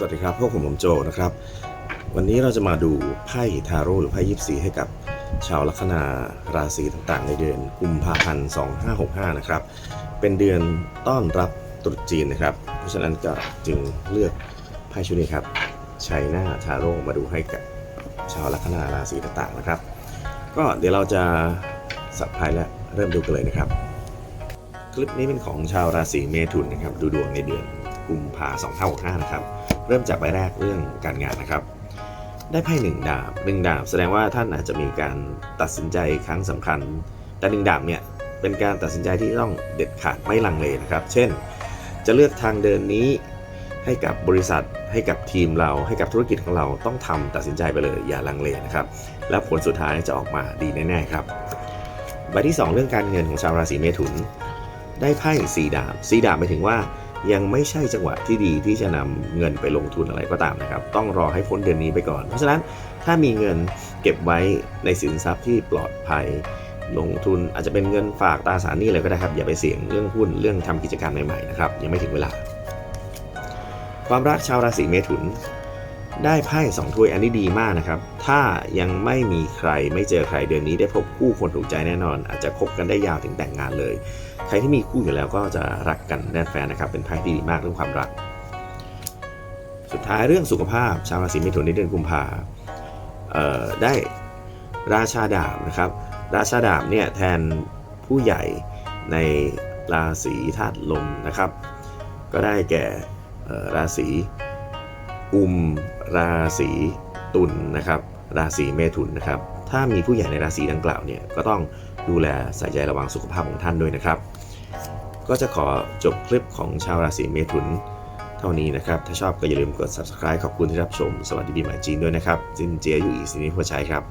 สวัสดีครับพวกผมผมโจนะครับ วันนี้เราจะมาดูไพ่ทาโร่หรือไพ่ยิปซีให้กับชาวลัคนาราศีต่างๆ ในเดือนกุมภาพันธ์ 2565 นะครับ เป็นเดือนต้อนรับตรุษจีนนะครับ เพราะฉะนั้นก็จึงเลือกไพ่ชุดนี้ครับชัยหน้าทาโร่มาดูให้กับชาวลัคนาราศีต่างๆนะครับ ก็เดี๋ยวเราจะสับไพ่และเริ่มดูกันเลยนะครับ คลิปนี้เป็นของชาวราศีเมถุนนะครับ ดูดวงในเดือนกุมภาพันธ์2565 นะครับ เริ่มจากใบแรกเรื่องการงานนะครับ ได้ไพ่หนึ่งดาบหนึ่งดาบแสดงว่าท่านอาจจะมีการตัดสินใจครั้งสำคัญ แต่หนึ่งดาบเนี่ยเป็นการตัดสินใจที่ต้องเด็ดขาดไม่ลังเลนะครับ เช่น จะเลือกทางเดินนี้ให้กับบริษัทให้กับทีมเราให้กับธุรกิจของเราต้องทำตัดสินใจไปเลยอย่าลังเลนะครับ แล้วผลสุดท้ายจะออกมาดีแน่ๆครับใบที่สองเรื่องการเงินของชาวราศีเมถุน ได้ไพ่สีดาบสีดาบหมายถึงว่า ยังไม่ใช่จังหวะที่ดีที่จะนำเงินไปลงทุนอะไรก็ตามนะครับ ต้องรอให้พ้นเดือนนี้ไปก่อน เพราะฉะนั้นถ้ามีเงินเก็บไว้ในสินทรัพย์ที่ปลอดภัยลงทุนอาจจะเป็นเงินฝากตราสารหนี้อะไรก็ได้ครับ อย่าไปเสี่ยงเรื่องหุ้นเรื่องทำกิจการใหม่ๆนะครับยังไม่ถึงเวลา ความรักชาวราศีเมถุน ได้ไพ่สองถ้วยอันนี้ดีมากนะครับ ถ้ายังไม่มีใครไม่เจอใครเดือนนี้ได้พบคู่คนถูกใจแน่นอน อาจจะคบกันได้ยาวถึงแต่งงานเลย ใครที่มีคู่อยู่แล้วก็จะรักกันแน่นแฟนนะครับ เป็นไพ่ที่ดีมากเรื่องความรัก สุดท้ายเรื่องสุขภาพ ชาวราศีเมถุนในเดือนกุมภาได้ราชาดาบนะครับ ราชาดาบเนี่ยแทนผู้ใหญ่ในราศีธาตุลมนะครับ ก็ได้แก่ราศี อุมราศีตุลนะครับ ราศีเมถุนนะครับ ถ้ามีผู้ใหญ่ในราศีดังกล่าวเนี่ยก็ต้องดูแลใส่ใจระวังสุขภาพของท่านด้วยนะครับ ก็จะขอจบคลิปของชาวราศีเมถุนเท่านี้นะครับ ถ้าชอบก็อย่าลืมกด subscribe ขอบคุณที่รับชม สวัสดีปีใหม่จีนด้วยนะครับ จินเจียอยู่อีสินิพัวชัยครับ